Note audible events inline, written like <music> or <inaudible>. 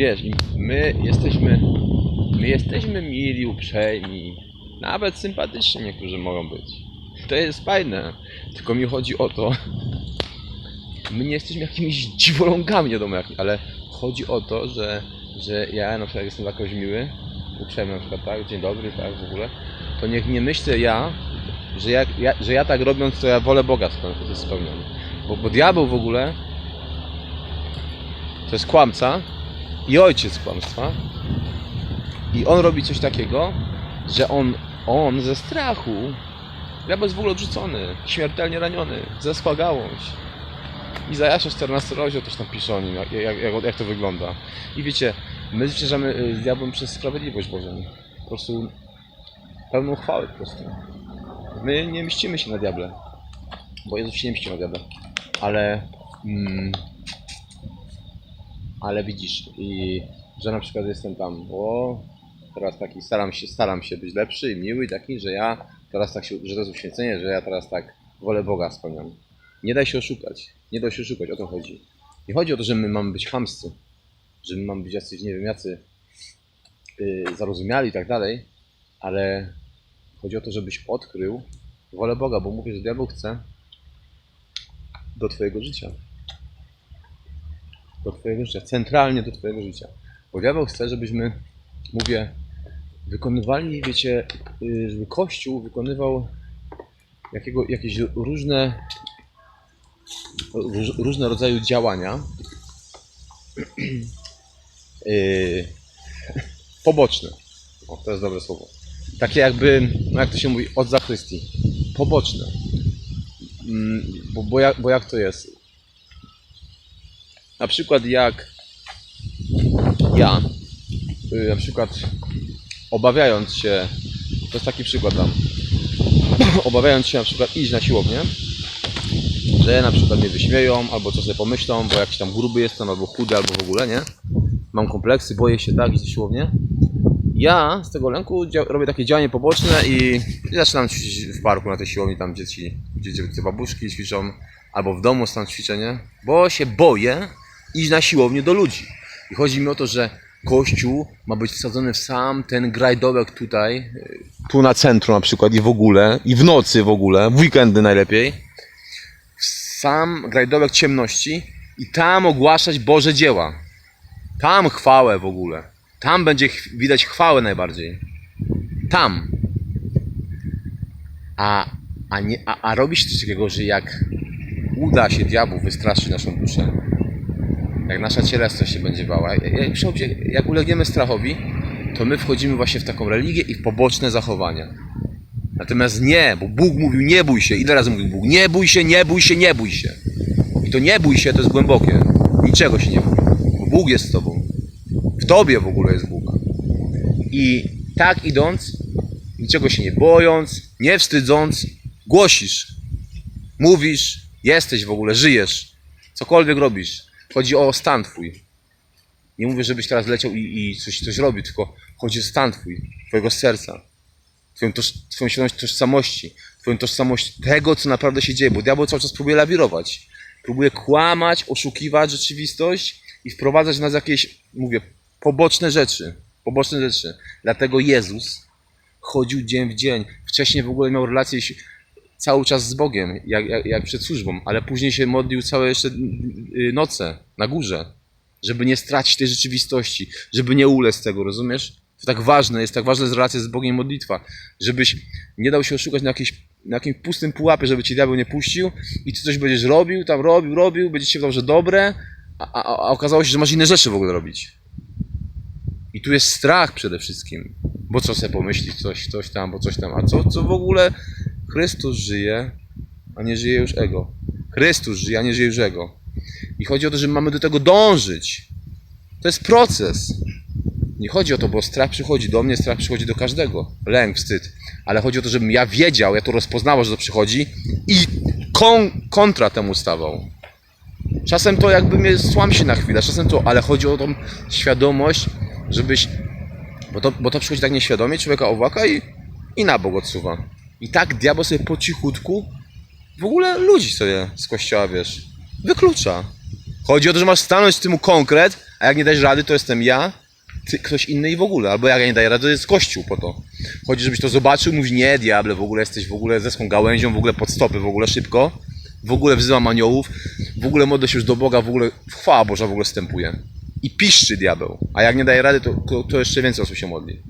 wiesz, my jesteśmy, my jesteśmy mili, uprzejmi, nawet sympatyczni niektórzy mogą być. To jest fajne, tylko mi chodzi o to, my nie jesteśmy jakimiś dziwolągami, wiadomo jak, ale chodzi o to, że, że ja na przykład jestem jakoś miły, uprzejmy na przykład, tak, dzień dobry, tak, w ogóle, to niech nie myślę ja, że ja, ja, że ja tak robiąc, to ja wolę Boga speł- spełniam. Bo, bo diabeł w ogóle to jest kłamca i ojciec kłamstwa. I on robi coś takiego, że on, on ze strachu, diabeł w ogóle odrzucony, śmiertelnie raniony, zeschła gałąź. Izajasza 14 rozdział też tam pisze o nim, jak, jak, jak, to wygląda. I wiecie, my zwyciężamy y, z diabłem przez sprawiedliwość Bożą. Po prostu pełną chwałę po prostu. My nie mścimy się na diable, bo Jezus się nie mści na diable. Ale, mm, ale widzisz, i, że na przykład jestem tam, o, teraz taki staram się, staram się być lepszy i miły i taki, że ja teraz tak się, że to jest uświęcenie, że ja teraz tak wolę Boga spełniam. Nie daj się oszukać, nie daj się oszukać, o to chodzi. Nie chodzi o to, że my mamy być chamscy, że my mamy być jacyś, nie wiem, jacy yy, zarozumiali i tak dalej, ale chodzi o to, żebyś odkrył wolę Boga, bo mówię, że diabeł chce do Twojego życia. Do Twojego życia, centralnie do Twojego życia. Bo diabeł chce, żebyśmy, mówię, wykonywali, wiecie, y, żeby Kościół wykonywał jakiego, jakieś różne, róż, różne rodzaju działania yy, <clears throat> <laughs> poboczne. O, to jest dobre słowo. Takie jakby, no jak to się mówi, od zachrystii. Poboczne. Mm, Bo, bo, jak, bo jak to jest? Na przykład jak ja, y, na przykład obawiając się, to jest taki przykład tam, <clears throat> obawiając się na przykład iść na siłownię, że na przykład mnie wyśmieją, albo co sobie pomyślą, bo jakiś tam gruby jestem, albo chudy, albo w ogóle, nie? Mam kompleksy, boję się tak iść na siłownię. Ja z tego lęku robię takie działanie poboczne i i zaczynam ćwiczyć w parku na tej siłowni, tam dzieci, gdzie, gdzie babuszki ćwiczą, albo w domu tam ćwiczenie, bo się boję iść na siłownię do ludzi. I chodzi mi o to, że kościół ma być wsadzony w sam ten grajdołek tutaj, y, tu na centrum na przykład i w ogóle, i w nocy w ogóle, w weekendy najlepiej, w sam grajdołek ciemności i tam ogłaszać Boże dzieła. Tam chwałę w ogóle. Tam będzie widać chwałę najbardziej. Tam. A, a, nie, a, a robi się coś takiego, że jak uda się diabłu wystraszyć naszą duszę, jak nasza cielesność się będzie bała, jak, jak, ulegniemy strachowi, to my wchodzimy właśnie w taką religię i w poboczne zachowania. Natomiast nie, bo Bóg mówił nie bój się. Ile razy mówił Bóg? Nie bój się, nie bój się, nie bój się. I to nie bój się to jest głębokie. Niczego się nie bój. Bo Bóg jest z tobą. W tobie w ogóle jest Bóg. I tak idąc, niczego się nie bojąc, nie wstydząc, głosisz, mówisz, jesteś w ogóle, żyjesz, cokolwiek robisz. Chodzi o stan twój. Nie mówię, żebyś teraz leciał i, i coś, coś robił, tylko chodzi o stan twój, twojego serca. Twoją, toż, twoją świadomość tożsamości, twoją tożsamość tego, co naprawdę się dzieje, bo diabeł cały czas próbuje lawirować. Próbuje kłamać, oszukiwać rzeczywistość i wprowadzać nas jakieś, mówię, poboczne rzeczy. Poboczne rzeczy. Dlatego Jezus chodził dzień w dzień. Wcześniej w ogóle miał relacje cały czas z Bogiem, jak, jak, jak przed służbą, ale później się modlił całe jeszcze y, noce na górze, żeby nie stracić tej rzeczywistości, żeby nie ulec tego, rozumiesz? To tak ważne, jest tak ważna jest relacja z Bogiem modlitwa, żebyś nie dał się oszukać na, jakieś, na jakimś pustym pułapie, żeby ci diabeł nie puścił i ty coś będziesz robił, tam robił, robił, będzie się wydawało, że dobre, a, a, a okazało się, że masz inne rzeczy w ogóle robić. I tu jest strach przede wszystkim, bo co sobie pomyślić, coś, coś tam, bo coś tam, a co, co w ogóle Chrystus żyje, a nie żyje już ego. Chrystus żyje, a nie żyje już ego. I chodzi o to, że mamy do tego dążyć. To jest proces. Nie chodzi o to, bo strach przychodzi do mnie, strach przychodzi do każdego. Lęk, wstyd. Ale chodzi o to, żebym ja wiedział, ja to rozpoznawał, że to przychodzi i kon, kontra temu stawał. Czasem to jakby mnie słam się na chwilę, czasem to, ale chodzi o tą świadomość, żebyś. Bo to, bo to przychodzi tak nieświadomie, człowieka owłaka i, i na bok odsuwa. I tak diabeł sobie po cichutku w ogóle ludzi sobie z kościoła, wiesz, wyklucza. Chodzi o to, że masz stanąć w tym konkret, A jak nie dać rady, to jestem ja, ty, ktoś inny i w ogóle. Albo jak ja nie daję rady, to jest kościół po to. Chodzi, żebyś to zobaczył, mówisz, nie, diable, w ogóle jesteś w ogóle zeską gałęzią, w ogóle pod stopy, w ogóle szybko. W ogóle wzywam aniołów, w ogóle modlę się już do Boga, w ogóle chwała Boża w ogóle wstępuje. I piszczy diabeł. A jak nie daje rady, to, to jeszcze więcej osób się modli.